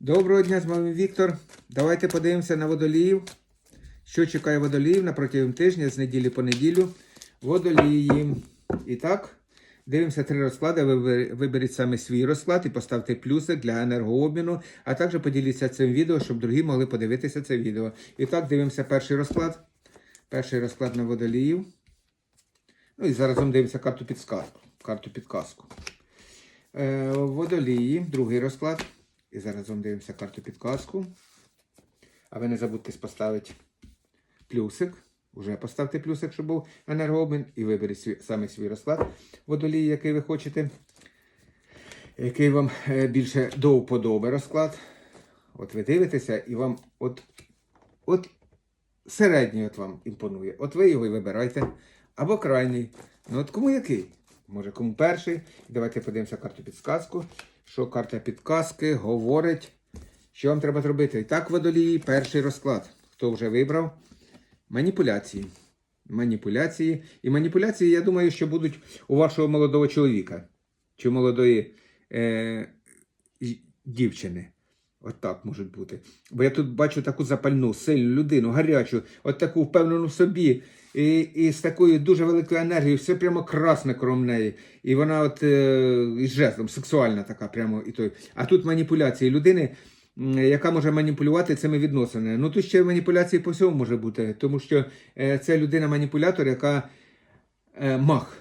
Доброго дня, з вами Віктор. Давайте подивимося на водоліїв. Що чекає водоліїв на протягом тижня з неділі по неділю. Водолії. І так, дивимося три розклади. Ви ви- виберіть саме свій розклад і поставте плюсик для енергообміну, а також поділіться цим відео, щоб другі могли подивитися це відео. І так, дивимося перший розклад. Перший розклад на водоліїв. Ну і зараз вам дивимося карту підсказку. Карту підказку. Е, водолії, другий розклад. І зараз вам дивимося карту підказку. А ви не забудьте поставити плюсик. Уже поставте плюсик, щоб був енергообмін. І виберіть свій, саме свій розклад водолії, який ви хочете. Який вам е, більше до вподоби розклад. От ви дивитеся, і вам от, от середній от вам імпонує. От ви його і вибирайте. Або крайній. Ну от кому який? Може кому перший. Давайте подивимося карту підсказку. Що карта підказки говорить, що вам треба зробити. І так, водолії, перший розклад. Хто вже вибрав? Маніпуляції. Маніпуляції. І маніпуляції, я думаю, що будуть у вашого молодого чоловіка чи молодої е, дівчини. От так можуть бути. Бо я тут бачу таку запальну, сильну людину, гарячу, от таку впевнену в собі, і, і з такою дуже великою енергією, все прямо красне кром неї. І вона от е, із жезлом, сексуальна така, прямо і той. А тут маніпуляції людини, яка може маніпулювати цими відносинами. Ну тут ще маніпуляції по всьому може бути, тому що е, це людина-маніпулятор, яка е, мах,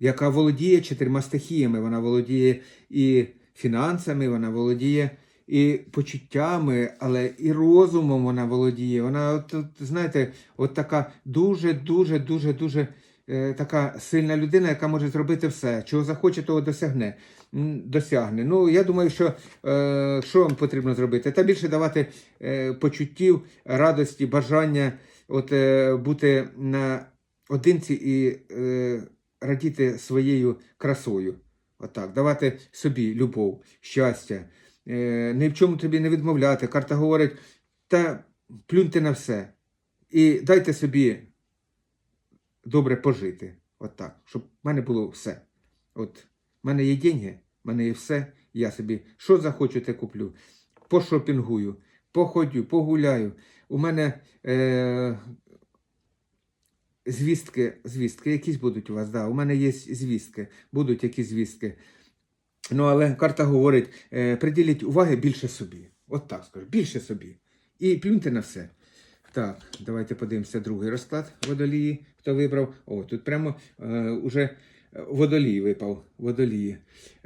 яка володіє чотирма стихіями. Вона володіє і фінансами, вона володіє і почуттями, але і розумом вона володіє. Вона, от, знаєте, от така дуже, дуже, дуже, е, така сильна людина, яка може зробити все. Чого захоче, того досягне. Досягне. Ну, я думаю, що е, що вам потрібно зробити? Та більше давати е, почуттів, радості, бажання от, е, бути на одинці і е, радіти своєю красою. Отак, давати собі любов, щастя, ні в чому тобі не відмовляти. Карта говорить, та плюньте на все. І дайте собі добре пожити. Отак, щоб в мене було все. От, в мене є деньги, в мене є все. Я собі що захочу, те куплю. Пошопінгую, походю, погуляю. У мене е, звістки, звістки, якісь будуть у вас, да, у мене є звістки, будуть якісь звістки. Ну, але карта говорить, е, приділіть уваги більше собі. От так скажу, більше собі. І плюньте на все. Так, давайте подивимося другий розклад водолії. Хто вибрав? О, тут прямо е, уже водолій випав. Водолії.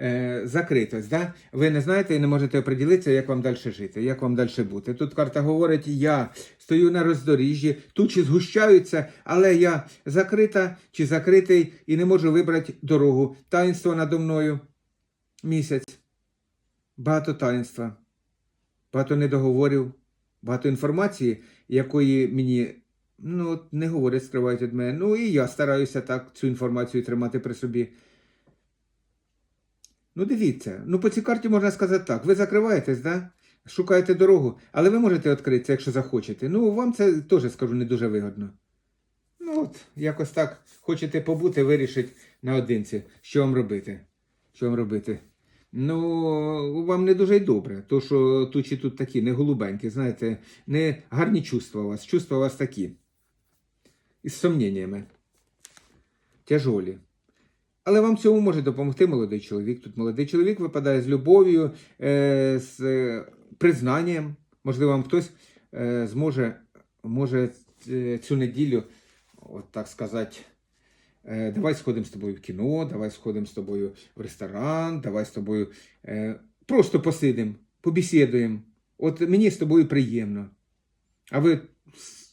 Е, закритость, да? Ви не знаєте і не можете оприділитися, як вам далі жити, як вам далі бути. Тут карта говорить, я стою на роздоріжжі, тучі згущаються, але я закрита чи закритий і не можу вибрати дорогу. Таїнство надо мною. Місяць. Багато таїнства, багато недоговорів, багато інформації, якої мені ну, не говорять, скривають від мене. Ну і я стараюся так цю інформацію тримати при собі. Ну, дивіться, ну по цій карті можна сказати так. Ви закриваєтесь, да? шукаєте дорогу, але ви можете відкритися, якщо захочете. Ну, вам це теж скажу не дуже вигодно. Ну, от, якось так. Хочете побути, вирішить наодинці, що вам робити. Що вам робити? Ну, вам не дуже й добре, то що тут тут такі, не голубенькі, знаєте, не гарні чувства у вас. Чувства у вас такі. Із сумніннями. Тяжолі. Але вам цьому може допомогти молодий чоловік. Тут молодий чоловік випадає з любов'ю, е, з е, признанням. Можливо, вам хтось е, зможе може цю неділю, от так сказати, давай сходимо з тобою в кіно, давай сходимо з тобою в ресторан, давай з тобою е, просто посидимо, побесідуємо. От мені з тобою приємно. А ви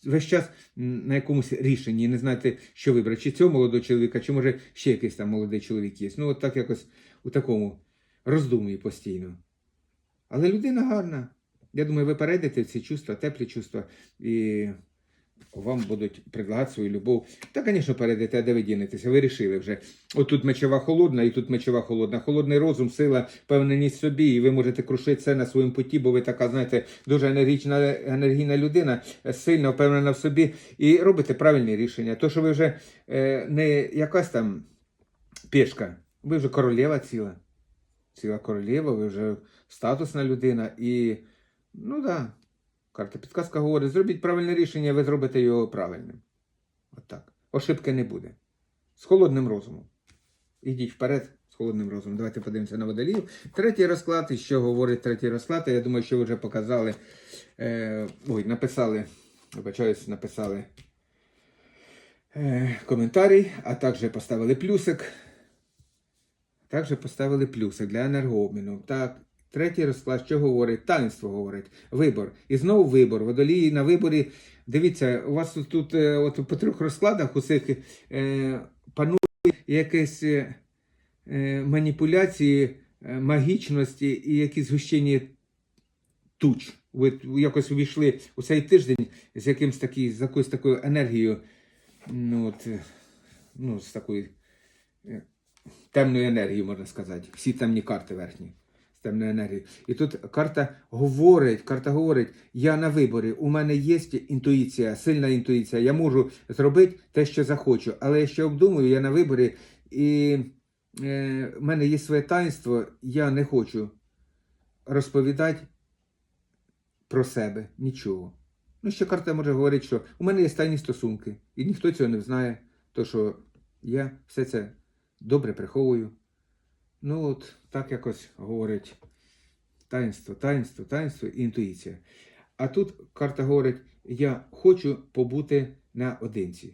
весь час на якомусь рішенні не знаєте, що вибрати, чи цього молодого чоловіка, чи може ще якийсь там молодий чоловік є. Ну, от так якось у такому роздумі постійно. Але людина гарна. Я думаю, ви перейдете в ці чувства, теплі чувства, і вам будуть предлагати свою любов. Та, звісно, перейдете, де ви дінетеся? Ви рішили вже. Тут мечова холодна, і тут мечова холодна. Холодний розум, сила, впевненість собі, і ви можете крушити все на своєму путі, бо ви така, знаєте, дуже енергічна, енергійна людина, сильно впевнена в собі, і робите правильні рішення. То, що ви вже е, не якась там пішка, ви вже королева ціла. Ціла королева, ви вже статусна людина, і Ну так. Да. Карта підказка говорить, зробіть правильне рішення, ви зробите його правильним. От так. Ошибки не буде. З холодним розумом. Ідіть вперед з холодним розумом. Давайте подивимося на водолів. Третій розклад, і що говорить третій розклад? Я думаю, що ви вже показали. Е, ой, написали, вибачаюсь, написали е, коментарій, а також поставили плюсик. Також поставили плюсик для енергообміну. Так, третій розклад, що говорить? Таїнство говорить. Вибор. І знову вибор. Водолії на виборі. Дивіться, у вас тут, е, от по трьох розкладах усіх е, панує якесь е, е, маніпуляції, е, магічності і якісь згущення туч. Ви якось увійшли у цей тиждень з якимсь такі, з якоюсь такою енергією, ну, от, е, ну, з такою темною енергією, можна сказати. Всі темні карти верхні. З темною енергією. І тут карта говорить, карта говорить, я на виборі, у мене є інтуїція, сильна інтуїція, я можу зробити те, що захочу, але я ще обдумую, я на виборі, і е, в мене є своє таїнство, я не хочу розповідати про себе нічого. Ну, ще карта може говорити, що у мене є тайні стосунки, і ніхто цього не знає, то що я все це добре приховую. Ну, от так якось говорить таїнство, таїнство, таїнство і інтуїція. А тут карта говорить: я хочу побути наодинці.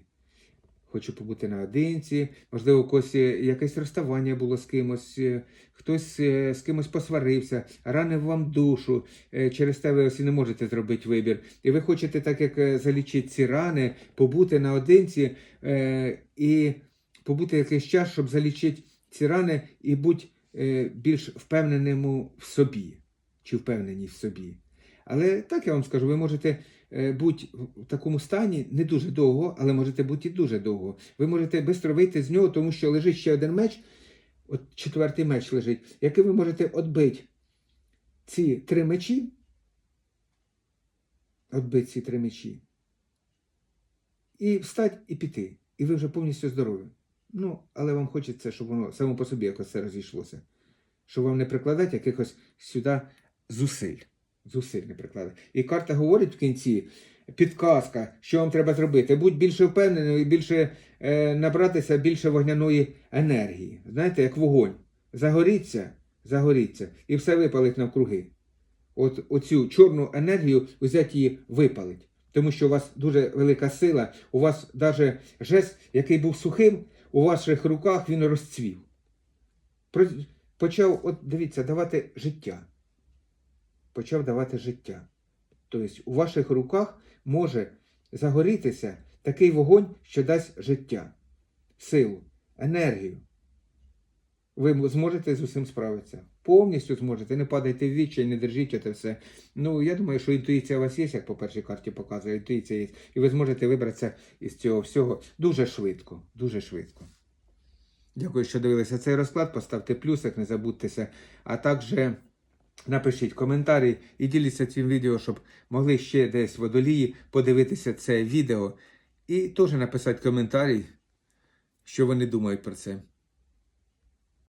Хочу побути наодинці, можливо, когось якесь розставання було з кимось, е, хтось е, з кимось посварився, ранив вам душу, е, через те ви ось і не можете зробити вибір. І ви хочете, так як залічити ці рани, побути наодинці і побути якийсь час, щоб залічити ці рани і бути е, більш впевненим в собі, чи впевнені в собі. Але так я вам скажу, ви можете е, бути в такому стані не дуже довго, але можете бути і дуже довго. Ви можете швидко вийти з нього, тому що лежить ще один меч, от четвертий меч лежить, який ви можете відбити ці три мечі. Відбити ці три мечі. І встати і піти. І ви вже повністю здорові. Ну, але вам хочеться, щоб воно само по собі якось це розійшлося. Щоб вам не прикладати якихось сюди зусиль. Зусиль не прикладати. І карта говорить в кінці, підказка, що вам треба зробити. Будь більше впевненим і більше е, набратися більше вогняної енергії. Знаєте, як вогонь. Загоріться, загоріться, і все випалить навкруги. От оцю чорну енергію взяти її випалить. Тому що у вас дуже велика сила, у вас навіть жест, який був сухим, у ваших руках він розцвів. Почав, от дивіться, давати життя. Почав давати життя. Тобто у ваших руках може загорітися такий вогонь, що дасть життя, силу, енергію. Ви зможете з усім справитися. Повністю зможете, не падайте в відчай, не держіть це все. Ну, я думаю, що інтуїція у вас є, як по першій карті показує, інтуїція є. І ви зможете вибратися із цього всього дуже швидко. Дуже швидко. Дякую, що дивилися цей розклад. Поставте плюсик, не забудьтеся. А також напишіть коментарі і діліться цим відео, щоб могли ще десь водолії подивитися це відео. І теж написати коментарі, що вони думають про це.